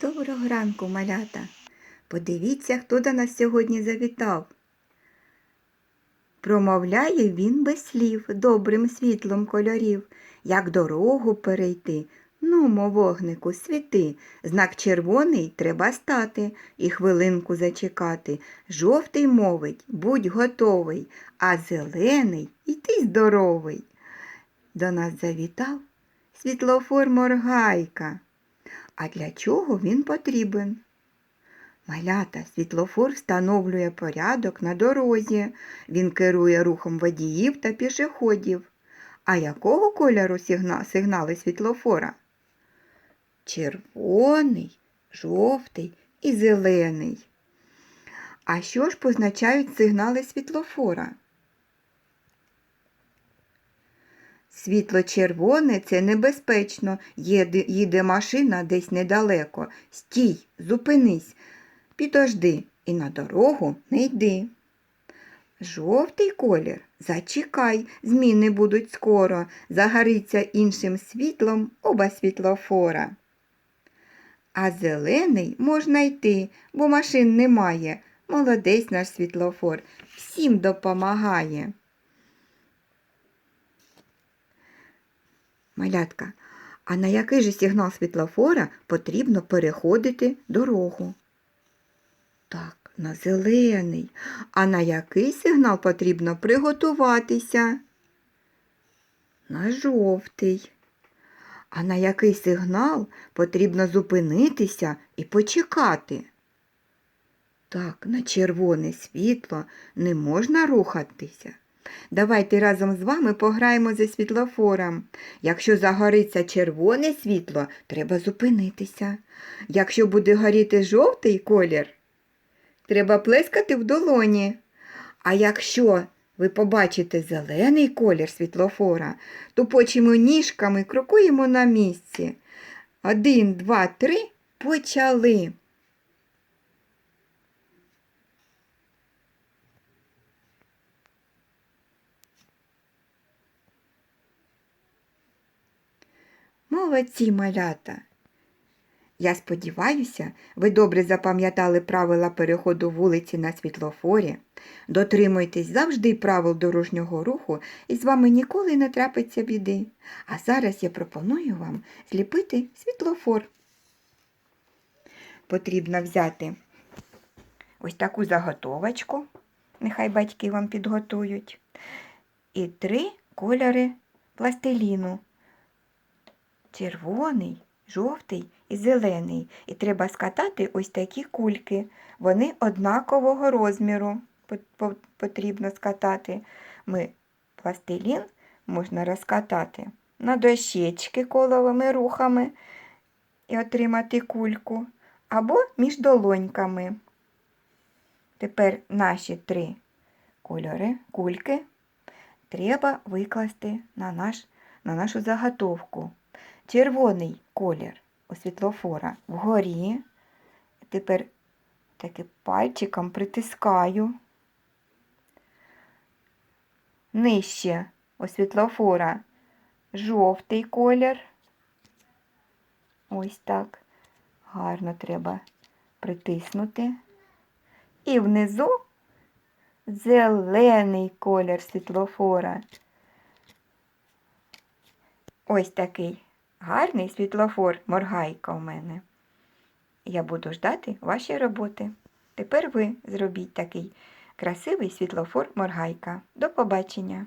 Доброго ранку, малята. Подивіться, хто до нас сьогодні завітав. Промовляє він без слів, добрим світлом кольорів, як дорогу перейти. Нумо, вогнику, світи, знак червоний треба стати і хвилинку зачекати. Жовтий мовить, будь готовий, а зелений іти здоровий. До нас завітав світлофор моргайка. А для чого він потрібен? Малята, світлофор встановлює порядок на дорозі. Він керує рухом водіїв та пішоходів. А якого кольору сигна- сигнали світлофора? Червоний, жовтий і зелений. А що ж позначають сигнали світлофора? Світло червоне це небезпечно. Їде, їде машина десь недалеко. Стій, зупинись, підожди і на дорогу не йди. Жовтий колір зачекай, зміни будуть скоро, загориться іншим світлом оба світлофора. А зелений можна йти, бо машин немає. Молодець наш світлофор, всім допомагає. Малятка, а на який же сигнал світлофора потрібно переходити дорогу? Так, на зелений. А на який сигнал потрібно приготуватися? На жовтий. А на який сигнал потрібно зупинитися і почекати? Так, на червоне світло не можна рухатися. Давайте разом з вами пограємо за світлофором. Якщо загориться червоне світло, треба зупинитися. Якщо буде горіти жовтий колір, треба плескати в долоні. А якщо ви побачите зелений колір світлофора, то почимо ніжками крокуємо на місці. Один, два, три, почали. Молодці малята. Я сподіваюся, ви добре запам'ятали правила переходу вулиці на світлофорі. Дотримуйтесь завжди правил дорожнього руху і з вами ніколи не трапиться біди. А зараз я пропоную вам зліпити світлофор. Потрібно взяти ось таку заготовочку, нехай батьки вам підготують, і три кольори пластиліну червоний, жовтий і зелений. І треба скатати ось такі кульки. Вони однакового розміру по- по- потрібно скатати. Ми пластилін можна розкатати на дощечки коловими рухами і отримати кульку, або між долоньками. Тепер наші три кольори, кульки треба викласти на, наш, на нашу заготовку. Червоний колір у світлофора вгорі. Тепер таки пальчиком притискаю. Нижче у світлофора жовтий колір. Ось так. Гарно треба притиснути. І внизу зелений колір світлофора. Ось такий гарний світлофор моргайка у мене. Я буду ждати ваші роботи. Тепер ви зробіть такий красивий світлофор моргайка. До побачення!